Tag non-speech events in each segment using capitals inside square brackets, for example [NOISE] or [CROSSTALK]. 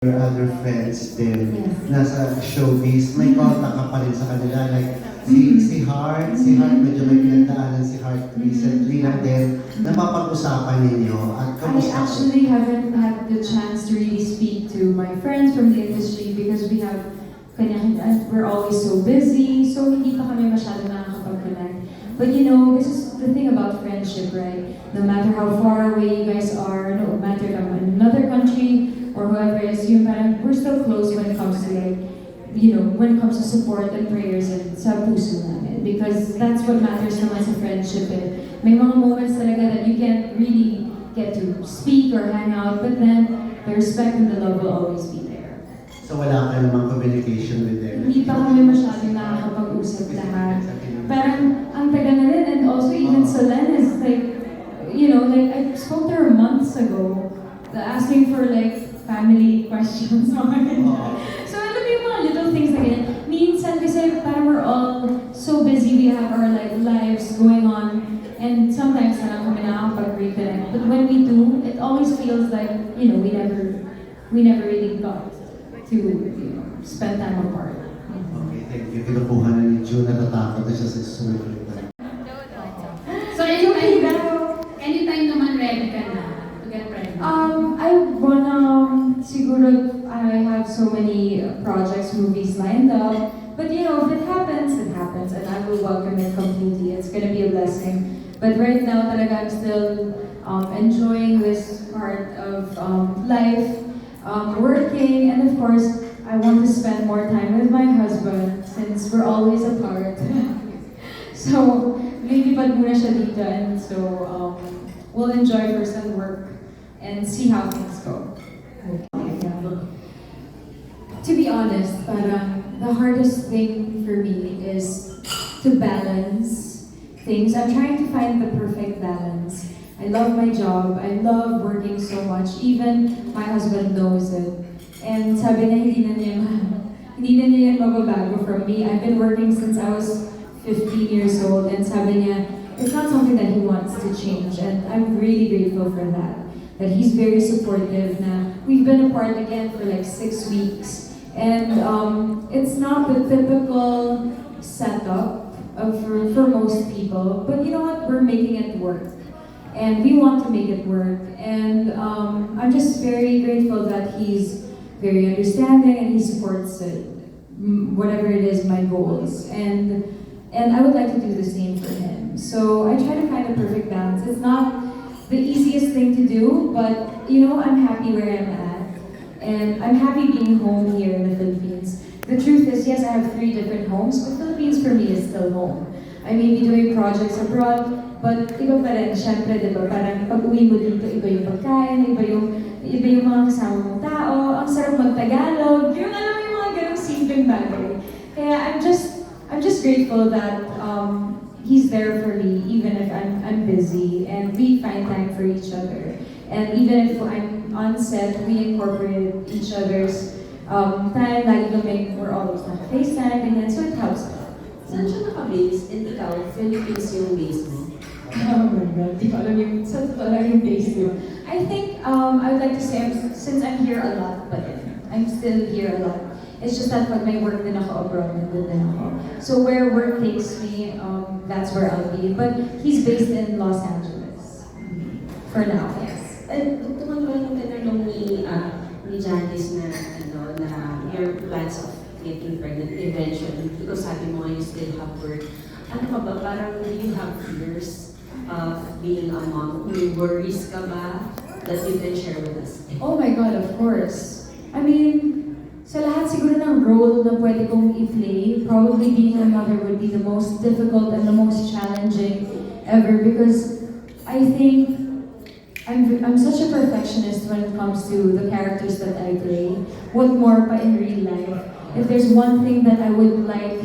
your other friends din Yes. nasa showbiz, may contact ka pa rin sa kanila. Like, si, si Hart, si Hart, medyo may pinagdaanan si Hart recently lang din. Napapag-usapan ninyo at I kamusta? actually haven't had the chance to really speak to my friends from the industry because we have kanya, we're always so busy, so hindi pa kami masyado nakakapag-connect. But you know, this is the thing about friendship, right? No matter how far away you guys are, no matter I'm in another country or whoever it is, yung parang we're still close when it comes to like, you know, when it comes to support and prayers and sa puso namin. Because that's what matters naman sa friendship. Eh. May mga moments talaga that you can't really get to speak or hang out, but then the respect and the love will always be there. So wala ka namang communication with them? Hindi pa kami masyadong nakakapag-usap lahat. Parang ang taga na rin, and also even Solen is like, you know, like I spoke to her months ago, asking for like questions. ganyan. [LAUGHS] so alam mo yung mga little things na ganyan. Minsan kasi parang we're all so busy, we have our like lives going on, and sometimes na lang kami nakakapag-reconnect. But when we do, it always feels like, you know, we never, we never really got to, you know, spend time apart. Okay, thank you. Kinukuha na ni June, natatakot na siya sa susunod completely. It's gonna be a blessing. But right now, talaga, I'm still um, enjoying this part of um, life, um, working, and of course, I want to spend more time with my husband since we're always apart. [LAUGHS] so, lilipad muna siya dito, and so um, we'll enjoy first and work and see how things go. To be honest, parang the hardest thing for me is to balance things. I'm trying to find the perfect balance. I love my job. I love working so much. Even my husband knows it. And sabi niya, hindi na niya, hindi na niya from me. I've been working since I was 15 years old. And sabi niya, it's not something that he wants to change. And I'm really grateful for that. That he's very supportive na we've been apart again for like six weeks. And um, it's not the typical setup of, for, for most people. But you know what? We're making it work. And we want to make it work. And um, I'm just very grateful that he's very understanding and he supports it, whatever it is, my goals. And and I would like to do the same for him. So I try to find a perfect balance. It's not the easiest thing to do, but you know, I'm happy where I'm at. And I'm happy being home here in the Philippines. The truth is, yes, I have three different homes, but Philippines for me is still home. I may be doing projects abroad, but iba pa rin, syempre, di ba, parang pag uwi mo dito, iba yung pagkain, iba yung, iba yung mga kasama mong tao, ang sarap mag-Tagalog, yung alam mo yung mga ganong simpleng bagay. Kaya I'm just, I'm just grateful that um, he's there for me, even if I'm, I'm busy, and we find time for each other. And even if I'm on set, we incorporate each other's um, time, lagi kami, we're always on FaceTime, and so it helps. Saan siya naka-base? And ikaw, Philippines yung base mo? Oh my God, di ko alam yung, sa totoo lang yung base ko. I think, um, I would like to say, I'm, since I'm here a lot, but I'm still here a lot. It's just that pag may work din ako abroad, nandun din ako. So where work takes me, um, that's where I'll be. But he's based in Los Angeles. For now, yes. Tungkol ba yung tinanong ni, ah, ni Janice na, na your plans of getting pregnant eventually, because sabi mo you still have work. Ano ka ba, parang you have fears of being a mom? May worries ka ba that you can share with us? Oh my God, of course. I mean, sa lahat siguro ng role na pwede kong i-play, probably being a mother would be the most difficult and the most challenging ever because I think I'm, I'm such a perfectionist when it comes to the characters that I play. What more pa in real life? If there's one thing that I would like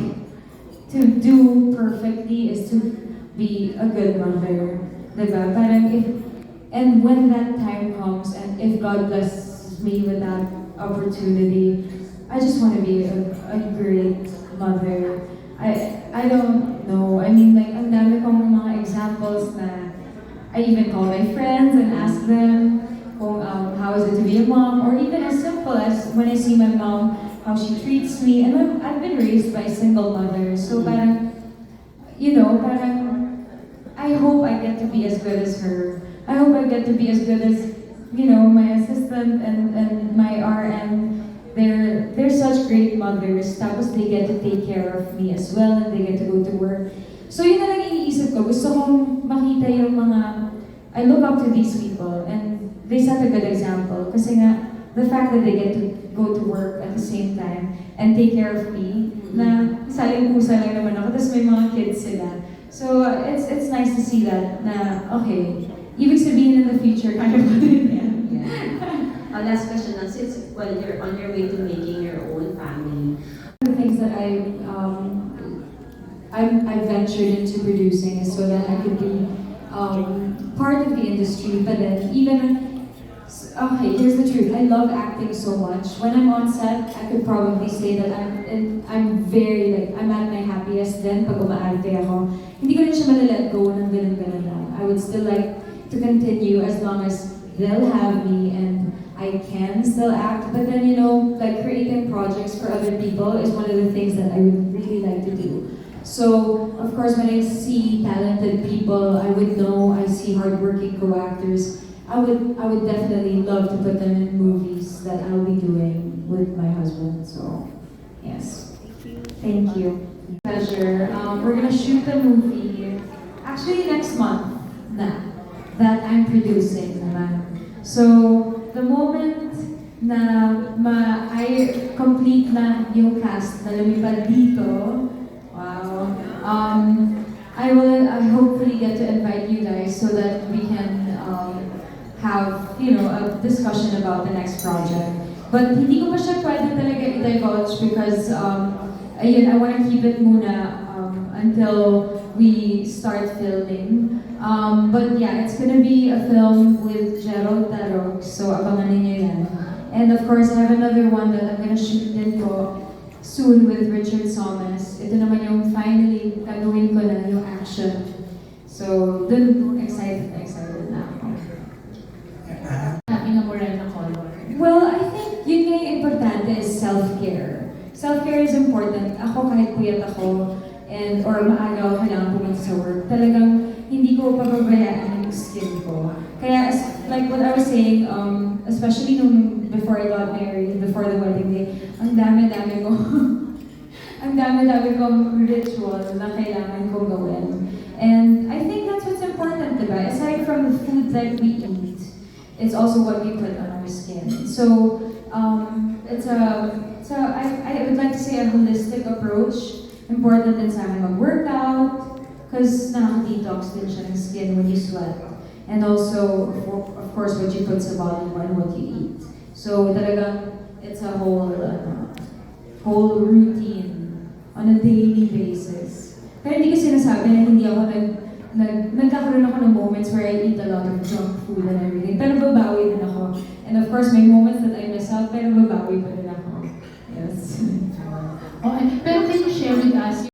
to do perfectly is to be a good mother. If, and when that time comes, and if God blesses me with that opportunity, I just want to be a, a great mother. I I don't know. I mean, like, ang dami kong mga examples na I even call my friends ask them kung um, how is it to be a mom, or even as simple as when I see my mom, how she treats me, and I'm, I've been raised by a single mother, so parang, you know, parang, I hope I get to be as good as her. I hope I get to be as good as, you know, my assistant and, and my RM. They're, they're such great mothers, tapos they get to take care of me as well, and they get to go to work. So yun na lang iniisip ko, gusto kong makita yung mga, I look up to these people, and they set a good example. Kasi nga, the fact that they get to go to work at the same time and take care of me, na saling pusa lang naman ako, tapos may mga kids sila. So it's it's nice to see that na, okay, ibig sabihin in the future, kaya ko din yan. Yeah. Uh, last question na, since well, you're on your way to making your own family, the things that I um, I'm, I ventured into producing is so that I could be um, part of the industry. But then even okay, here's the truth. I love acting so much. When I'm on set, I could probably say that I'm and I'm very like I'm at my happiest then pag umaarte ako. Hindi ko rin siya malalet go ng ganun-ganun lang. I would still like to continue as long as they'll have me and I can still act. But then, you know, like creating projects for other people is one of the things that I would really like to do. So, of course, when I see talented people, I would know, I see hardworking co-actors, I would, I would definitely love to put them in movies that I'll be doing with my husband. So, yes. Thank you. Thank you. Pleasure. Um, we're gonna shoot the movie actually next month na that I'm producing naman. So, the moment na ma I complete na yung cast na lumipad dito, um, I will I hopefully get to invite you guys so that we can um, have, you know, a discussion about the next project. But hindi ko pa talaga i-divulge because, um, ayun, I want to keep it muna um, until we start filming. Um, but yeah, it's gonna be a film with Gerald Tarog, so abangan ninyo yan. And of course, I have another one that I'm gonna shoot din po soon with Richard Somes. Ito naman yung finally gagawin ko na yung action. So, dun excited na excited na ako. Having a morena color. Well, I think yun nga yung importante is self-care. Self-care is important. Ako kahit puyat ako and or maaga ako kailangan pumunta sa work, talagang hindi ko pababayaan yung skin ko. Kaya as, like what I was saying, um, especially nung before I got married, before the wedding day, ang dami-dami ko [LAUGHS] ang dami-dami kong ritual na kailangan kong gawin. And I think that's what's important, diba? Aside from the food that we eat, it's also what we put on our skin. So, um, it's a, a I, I would like to say a holistic approach. Important din sa akin mag-workout, because nakaka-detox din siya ng skin when you sweat. And also, of- of course, what you put sa body mo and what you eat. So, talagang, it's a whole, ano, whole routine on a daily basis. Pero hindi ko sinasabi na hindi ako nag, nag, nagkakaroon ako ng moments where I eat a lot of junk food and everything. Pero babawi din ako. And of course, may moments that I miss out, pero babawi pa rin ako. Yes. [LAUGHS] Oh, and- pero can you share with us